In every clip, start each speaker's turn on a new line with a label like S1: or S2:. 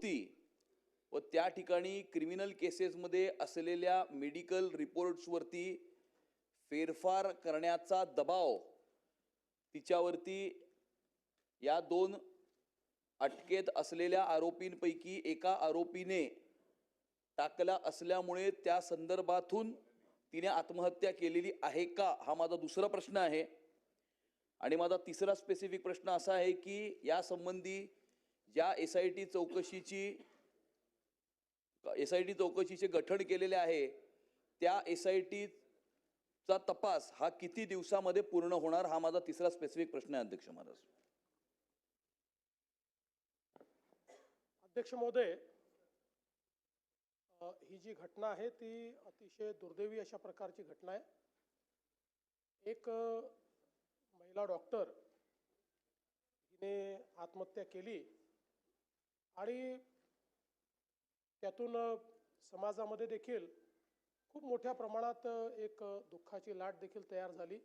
S1: होती व त्या ठिकाणी क्रिमिनल केसेसमध्ये असलेल्या मेडिकल रिपोर्ट्सवरती फेरफार करण्याचा दबाव तिच्यावरती या दोन अटकेत असलेल्या आरोपींपैकी एका आरोपीने टाकला असल्यामुळे त्या संदर्भातून तिने आत्महत्या केलेली आहे का हा माझा दुसरा प्रश्न आहे. आणि माझा तिसरा स्पेसिफिक प्रश्न असा आहे की या संबंधी ज्या एस आय टी चौकशीची एस आय टी चौकशीचे गठन केलेले आहे त्या एस आय टीचा तपास हा किती दिवसामध्ये पूर्ण होणार हा माझा तिसरा स्पेसिफिक प्रश्न आहे अध्यक्ष महाराज.
S2: अध्यक्ष महोदय ही जी घटना आहे ती अतिशय दुर्दैवी अशा प्रकारची घटना आहे. एक महिला डॉक्टर हिने आत्महत्या केली. आणि त्यातून समाजामध्ये देखील खूप मोठ्या प्रमाणात एक दुःखाची लाट देखील तयार झाली.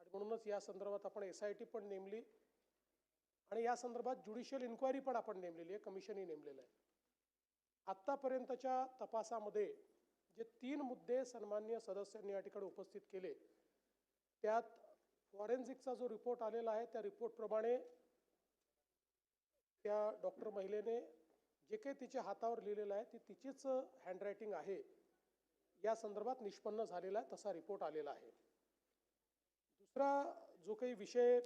S2: आणि म्हणूनच या संदर्भात आपण एस आय टी पण नेमली. आणि या संदर्भात ज्युडिशियल इन्क्वायरी पण आपण नेमलेली आहे. कमिशनही नेमलेलं आहे. आत्तापर्यंतच्या तपासामध्ये जे तीन मुद्दे सन्मान्य सदस्यांनी या ठिकाणी उपस्थित केले त्यात फॉरेन्सिकचा जो रिपोर्ट आलेला आहे त्या रिपोर्टप्रमाणे त्या डॉक्टर महिलेने जे काही तिच्या हातावर लिहिलेलं आहे ती तिचीच हँडरायटिंग आहे. या संदर्भात निष्पन्न झालेला आहे तसा रिपोर्ट आलेला आहे. दुसरा जो काही विषय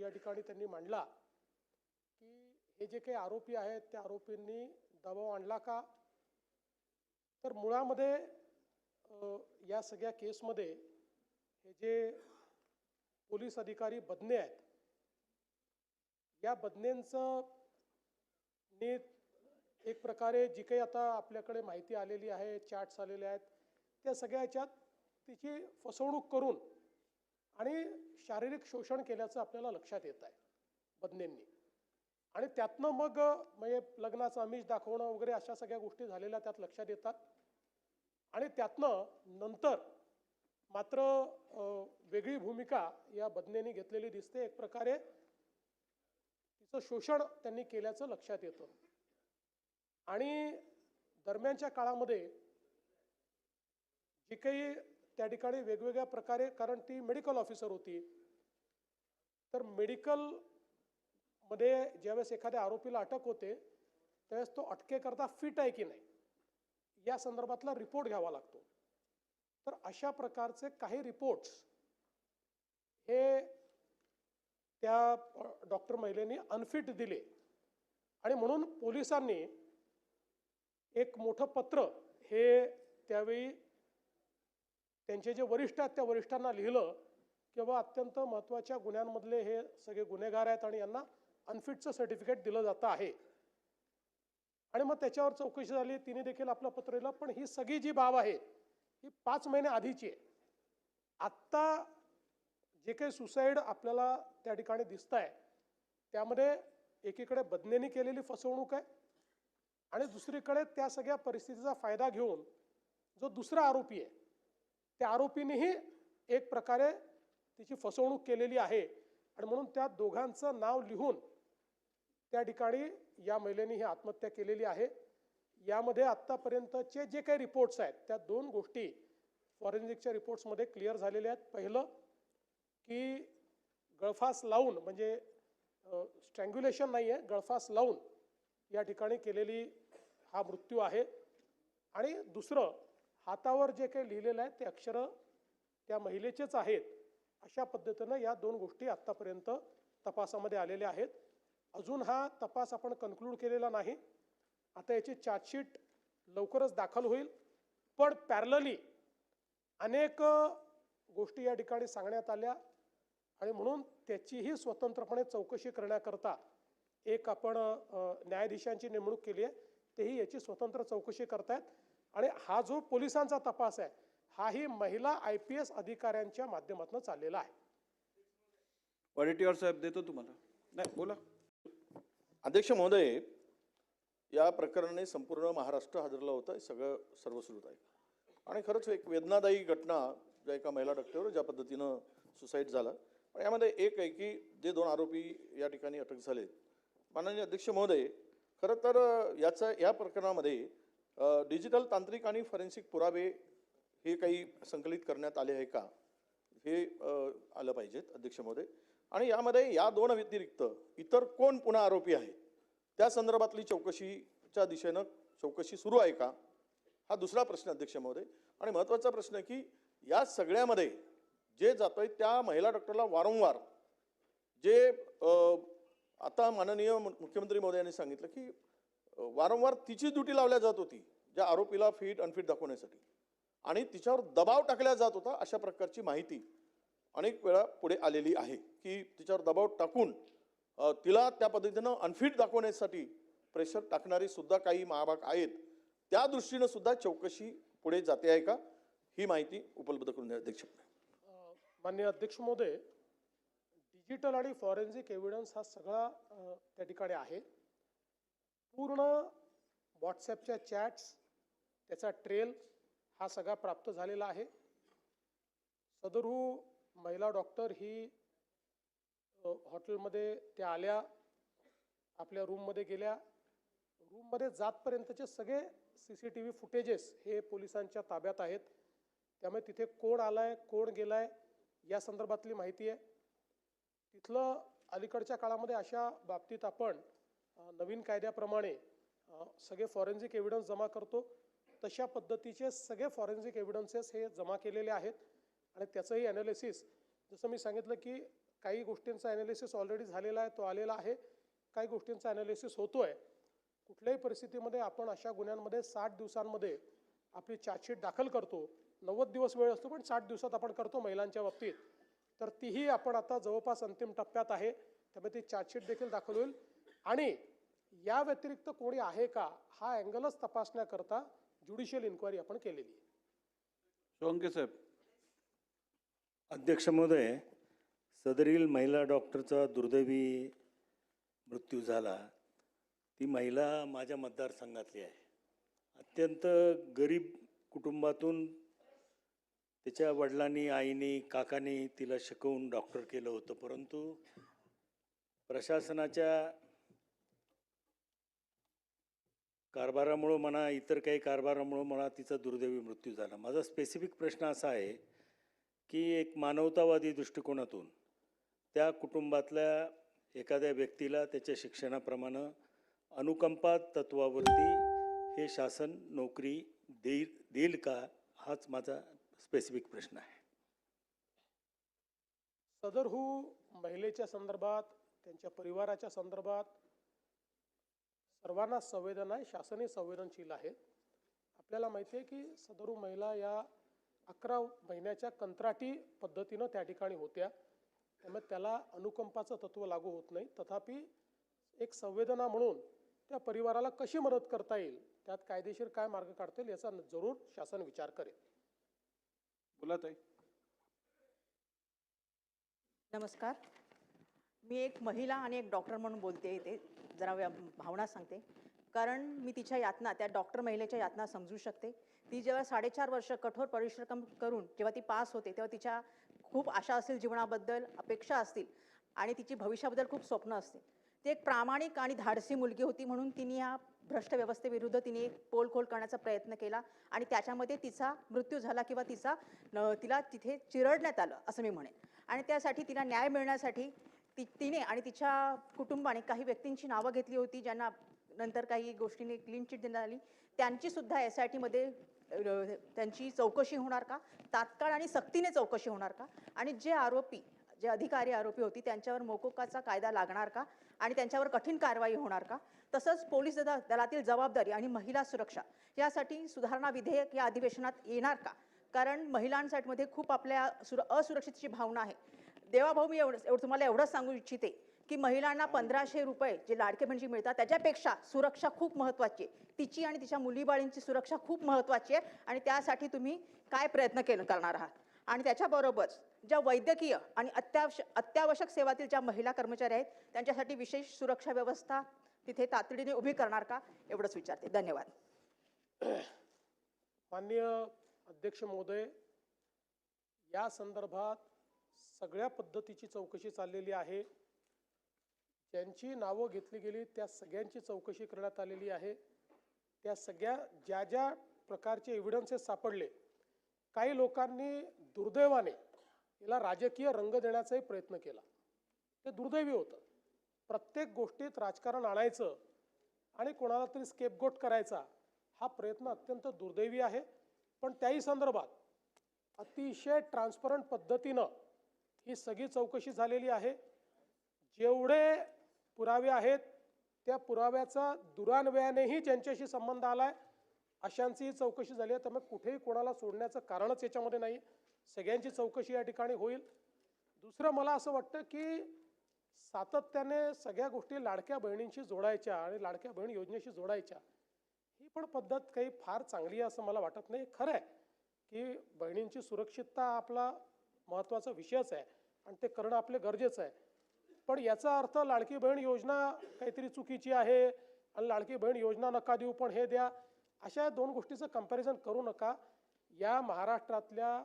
S2: या ठिकाणी त्यांनी मांडला की हे जे काही आरोपी आहेत त्या आरोपींनी दबाव आणला का? तर मुळामध्ये या सगळ्या केसमध्ये हे जे पोलीस अधिकारी बदने आहेत या बदनेंचं नी एक प्रकारे जी काही आता आपल्याकडे माहिती आलेली आहे चॅट्स आलेले आहेत त्या सगळ्या ह्याच्यात तिची फसवणूक करून आणि शारीरिक शोषण केल्याचं आपल्याला लक्षात येत आहे बदनेंनी. आणि त्यातनं मग म्हणजे लग्नाचं आमिष दाखवणं वगैरे अशा सगळ्या गोष्टी झालेल्या त्यात लक्षात येतात. आणि त्यातनं नंतर मात्र वेगळी भूमिका या बदनेनी घेतलेली दिसते. एक प्रकारे शोषण त्यांनी केल्याचं लक्षात येतं. आणि दरम्यानच्या काळामध्ये जी काही त्या ठिकाणी वेगवेगळ्या प्रकारे कारण ती मेडिकल ऑफिसर होती तर मेडिकलमध्ये ज्यावेळेस एखाद्या आरोपीला अटक होते त्यावेळेस तो अटकेकरता फिट आहे की नाही या संदर्भातला रिपोर्ट घ्यावा लागतो. तर अशा प्रकारचे काही रिपोर्ट्स हे त्या डॉक्टर महिलेने अनफिट दिले. आणि म्हणून पोलिसांनी एक मोठं पत्र हे त्यावेळी त्यांचे जे वरिष्ठ आहेत त्या वरिष्ठांना लिहिलं किंवा अत्यंत महत्त्वाच्या गुन्ह्यांमधले हे सगळे गुन्हेगार आहेत आणि यांना अनफिटचं सर्टिफिकेट दिलं जातं आहे. आणि मग त्याच्यावर चौकशी झाली तिने देखील आपलं पत्र लिहिलं पण ही सगळी जी बाब आहे ही पाच महिने आधीची आहे. आत्ता जे काही सुसाईड आपल्याला त्या ठिकाणी दिसत आहे त्यामध्ये एकीकडे बदनेनी केलेली फसवणूक आहे आणि दुसरीकडे त्या सगळ्या परिस्थितीचा फायदा घेऊन जो दुसरा आरोपी आहे त्या आरोपीनेही एक प्रकारे तिची फसवणूक केलेली आहे आणि म्हणून त्या दोघांचं नाव लिहून त्या ठिकाणी या महिलेने ही आत्महत्या केलेली आहे. यामध्ये आत्तापर्यंतचे जे काही रिपोर्ट्स आहेत त्या दोन गोष्टी फॉरेन्सिकच्या रिपोर्ट्समध्ये क्लिअर झालेल्या आहेत. पहिलं की गळफास लावून म्हणजे स्ट्रँग्युलेशन नाही आहे गळफास लावून या ठिकाणी केलेली हा मृत्यू आहे. आणि दुसरं हातावर जे काही लिहिलेलं आहे ते अक्षरं त्या महिलेचेच आहेत अशा पद्धतीनं या दोन गोष्टी आत्तापर्यंत तपासामध्ये आलेल्या आहेत. अजून हा तपास आपण कन्क्लूड केलेला नाही. आता याची चार्जशीट लवकरच दाखल होईल. पण पॅरलली अनेक गोष्टी या ठिकाणी सांगण्यात आल्या. आणि म्हणून त्याचीही स्वतंत्रपणे चौकशी करण्याकरता एक आपण न्यायाधीशांची नेमणूक केली आहे तेही याची स्वतंत्र चौकशी करतायत. आणि हा जो पोलिसांचा तपास आहे हाही महिला आय पी एस अधिकाऱ्यांच्या माध्यमातून चाललेला आहे.
S3: वडेट्टीवार साहेब देतो तुम्हाला. नाही बोला.
S4: अध्यक्ष महोदय या प्रकरणाने संपूर्ण महाराष्ट्र हादरला होता सगळं सर्वश्रुत आहे. आणि खरंच एक वेदनादायी घटना ज्या एका महिला डॉक्टरवर ज्या पद्धतीनं सुसाईड झालं पण यामध्ये एक आहे की जे दोन आरोपी या ठिकाणी अटक झाले माननीय अध्यक्ष महोदय खरं तर याचं या प्रकरणामध्ये डिजिटल तांत्रिक आणि फॉरेन्सिक पुरावे हे काही संकलित करण्यात आले आहे का? हे आलं पाहिजेत अध्यक्ष महोदय. आणि यामध्ये या दोन व्यतिरिक्त इतर कोण पुन्हा आरोपी आहेत त्या संदर्भातली चौकशीच्या दिशेनं चौकशी सुरू आहे का? हा दुसरा प्रश्न अध्यक्ष महोदय. आणि महत्त्वाचा प्रश्न आहे की या सगळ्यामध्ये जे जातोय त्या महिला डॉक्टरला वारंवार जे आता माननीय मु- मुख्यमंत्री महोदयांनी सांगितलं की वारंवार तिची ड्युटी लावल्या जात होती ज्या आरोपीला फिट अनफिट दाखवण्यासाठी. आणि तिच्यावर दबाव टाकला जात होता अशा प्रकारची माहिती अनेक वेळा पुढे आलेली आहे की तिच्यावर दबाव टाकून तिला त्या पद्धतीनं अनफिट दाखवण्यासाठी प्रेशर टाकणारे सुद्धा काही महाभाग आहेत. त्या दृष्टीनं सुद्धा चौकशी पुढे जाते आहे का? ही माहिती उपलब्ध करून द्या. अध्यक्ष
S2: माननीय अध्यक्ष महोदय डिजिटल आणि फॉरेन्सिक एव्हिडन्स हा सगळा त्या ठिकाणी आहे. पूर्ण व्हॉट्सॲपच्या चॅट्स त्याचा ट्रेल हा सगळा प्राप्त झालेला आहे. सदरू महिला डॉक्टर ही हॉटेलमध्ये त्या आल्या आपल्या रूममध्ये गेल्या. रूममध्ये जातपर्यंतचे सगळे C C T V footages हे पोलिसांच्या ताब्यात आहेत. त्यामुळे तिथे कोण आलाय कोण गेलाय या संदर्भातली माहिती आहे. तिथलं अलीकडच्या काळामध्ये अशा बाबतीत आपण नवीन कायद्याप्रमाणे सगळे फॉरेन्सिक एव्हिडन्स जमा करतो. तशा पद्धतीचे सगळे फॉरेन्सिक एव्हिडन्सेस हे जमा केलेले आहेत. आणि त्याचंही ॲनालिसिस जसं मी सांगितलं की काही गोष्टींचा ॲनालिसिस ऑलरेडी झालेला आहे तो आलेला आहे. काही गोष्टींचा ॲनालिसिस होतो आहे कुठल्याही परिस्थितीमध्ये आपण अशा गुन्ह्यांमध्ये साठ दिवसांमध्ये आपली चार्जशीट दाखल करतो. नव्वद दिवस वेळ असतो पण साठ दिवसात आपण करतो महिलांच्या बाबतीत. तर तीही आपण आता जवळपास अंतिम टप्प्यात आहे. त्यामुळे ती चार्जशीट देखील दाखल होईल. आणि या व्यतिरिक्त कोणी आहे का हा अँगलच तपासण्याकरता ज्युडिशियल इन्क्वायरी आपण केलेली आहे.
S3: सोळंके साहेब.
S5: अध्यक्ष महोदय सदरील महिला डॉक्टरचा दुर्दैवी मृत्यू झाला. ती महिला माझ्या मतदारसंघातली आहे. अत्यंत गरीब कुटुंबातून तिच्या वडिलांनी आईनी काकांनी तिला शिकवून डॉक्टर केलं होतं. परंतु प्रशासनाच्या कारभारामुळं म्हणा इतर काही कारभारामुळं म्हणा तिचा दुर्दैवी मृत्यू झाला. माझा स्पेसिफिक प्रश्न असा आहे की एक मानवतावादी दृष्टिकोनातून त्या कुटुंबातल्या एखाद्या व्यक्तीला त्याच्या शिक्षणाप्रमाणे अनुकंपा तत्वावरती हे शासन नोकरी देईल देईल का हाच माझा स्पेसिफिक प्रश्न आहे.
S2: सदरहू महिलेच्या संदर्भात त्यांच्या परिवाराच्या संदर्भात सर्वांना संवेदना आहे शासनही संवेदनशील आहे. आपल्याला माहिती आहे की सदरू महिला या अकरा महिन्याच्या कंत्राटी पद्धतीनं त्या ठिकाणी होत्या. त्यामुळे त्याला अनुकंपाचं तत्व लागू होत नाही. तथापि एक संवेदना म्हणून त्या परिवाराला कशी मदत करता येईल त्यात कायदेशीर काय मार्ग काढता येईल याचा जरूर शासन विचार करेल.
S3: बोला ताई.
S6: नमस्कार. मी एक महिला आणि एक डॉक्टर म्हणून बोलते इथे. जरा व्या- भावना सांगते. कारण मी तिच्या यातना त्या डॉक्टर महिलेच्या यातना समजू शकते. ती जेव्हा साडेचार वर्ष कठोर परिश्रम करून जेव्हा ती पास होते तेव्हा तिच्या खूप आशा असतील जीवनाबद्दल अपेक्षा असतील आणि तिची भविष्याबद्दल खूप स्वप्न असतील. ती एक प्रामाणिक आणि धाडसी मुलगी होती म्हणून तिने या भ्रष्ट व्यवस्थेविरुद्ध तिने पोलखोल करण्याचा प्रयत्न केला आणि त्याच्यामध्ये तिचा मृत्यू झाला किंवा तिचा तिला तिथे चिरडण्यात आलं असं मी म्हणेन. आणि त्यासाठी तिला न्याय मिळण्यासाठी ती तिने आणि तिच्या कुटुंबाने काही व्यक्तींची नावं घेतली होती ज्यांना नंतर काही गोष्टींनी क्लीन चिट देण्यात आली. त्यांचीसुद्धा एस आय टीमध्ये त्यांची चौकशी होणार का? तात्काळ आणि सक्तीने चौकशी होणार का? आणि जे आरोपी जे अधिकारी आरोपी होती त्यांच्यावर मोकोकाचा कायदा लागणार का? आणि त्यांच्यावर कठीण कारवाई होणार का? तसंच पोलीस दला दलातील जबाबदारी आणि महिला सुरक्षा यासाठी सुधारणा विधेयक या अधिवेशनात येणार का? कारण महिलांसाठी मध्ये खूप आपल्या सुर असुरक्षितची भावना आहे. देवाभाऊ मी एवढं एवढं तुम्हाला एवढंच सांगू इच्छिते की महिलांना पंधराशे रुपये जे लाडके म्हणजे मिळतात त्याच्यापेक्षा सुरक्षा खूप महत्त्वाची आहे. तिची आणि तिच्या मुलीबाळींची सुरक्षा खूप महत्त्वाची आहे आणि त्यासाठी तुम्ही काय प्रयत्न केलं करणार आहात? आणि त्याच्याबरोबरच ज्या वैद्यकीय आणि अत्यावश्यक अत्यावश्यक सेवातील ज्या महिला कर्मचारी आहेत त्यांच्यासाठी विशेष सुरक्षा व्यवस्था तिथे तातडीने उभी करणार का एवढंच विचारते. धन्यवाद.
S2: माननीय अध्यक्ष महोदय या संदर्भात सगळ्या पद्धतीची चौकशी चाललेली आहे. ज्यांची नावं घेतली गेली त्या सगळ्यांची चौकशी करण्यात आलेली आहे. त्या सगळ्या ज्या ज्या प्रकारचे एव्हिडन्सेस सापडले काही लोकांनी दुर्दैवाने याला राजकीय रंग देण्याचाही प्रयत्न केला. ते दुर्दैवी होतं. प्रत्येक गोष्टीत राजकारण आणायचं आणि कोणाला तरी स्केपगोट करायचा हा प्रयत्न अत्यंत दुर्दैवी आहे. पण त्याही संदर्भात अतिशय ट्रान्सपरंट पद्धतीनं ही सगळी चौकशी झालेली आहे. जेवढे पुरावे आहेत त्या पुराव्याचा दुरान्वयानेही ज्यांच्याशी संबंध आलाय अशांचीही चौकशी झाली आहे. त्यामुळे कुठेही कोणाला सोडण्याचं कारणच याच्यामध्ये नाही सगळ्यांची चौकशी या ठिकाणी होईल. दुसरं मला असं वाटतं की सातत्याने सगळ्या गोष्टी लाडक्या बहिणींशी जोडायच्या आणि लाडक्या बहीण योजनेशी जोडायच्या ही पण पद्धत काही फार चांगली आहे असं मला वाटत नाही. खरं आहे की बहिणींची सुरक्षितता आपला महत्त्वाचा विषयच आहे आणि ते करणं आपले गरजेचं आहे. पण याचा अर्थ लाडकी बहीण योजना काहीतरी चुकीची आहे आणि लाडकी बहीण योजना नका देऊ पण हे द्या. अशा दोन गोष्टीचं कंपॅरिझन करू नका. या महाराष्ट्रातल्या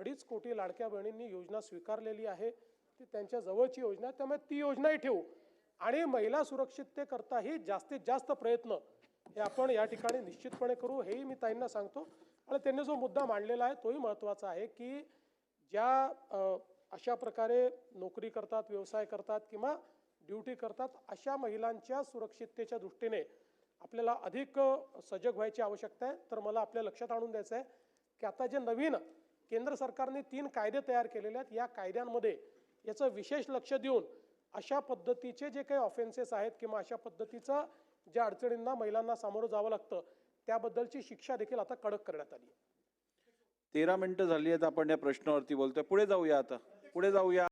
S2: अडीच कोटी लाडक्या बहिणींनी योजना स्वीकारलेली आहे. ती त्यांच्या जवळची योजना आहे. त्यामुळे ती योजनाही ठेवू. आणि महिला सुरक्षिततेकरताही जास्तीत जास्त प्रयत्न हे आपण या ठिकाणी निश्चितपणे करू. हेही मी ताईंना सांगतो. आणि त्यांनी जो मुद्दा मांडलेला आहे तोही महत्त्वाचा आहे की ज्या अशा प्रकारे नोकरी करतात व्यवसाय करतात किंवा ड्युटी करतात अशा महिलांच्या सुरक्षिततेच्या दृष्टीने आपल्याला अधिक सजग व्हायची आवश्यकता आहे. तर मला आपल्या लक्षात आणून द्यायचं आहे की आता जे नवीन केंद्र सरकारने तीन कायदे तयार केलेले आहेत. या कायद्यांमध्ये याचं विशेष लक्ष देऊन अशा पद्धतीचे जे काही ऑफेन्सेस आहेत किंवा अशा पद्धतीचं ज्या अडचणींना महिलांना सामोरं जावं लागतं त्याबद्दलची शिक्षा देखील आता कडक करण्यात आली
S3: तेरा मिनिटं झाली आहेत आपण या प्रश्नावरती बोलतोय. पुढे जाऊया आता. पुढे जाऊया.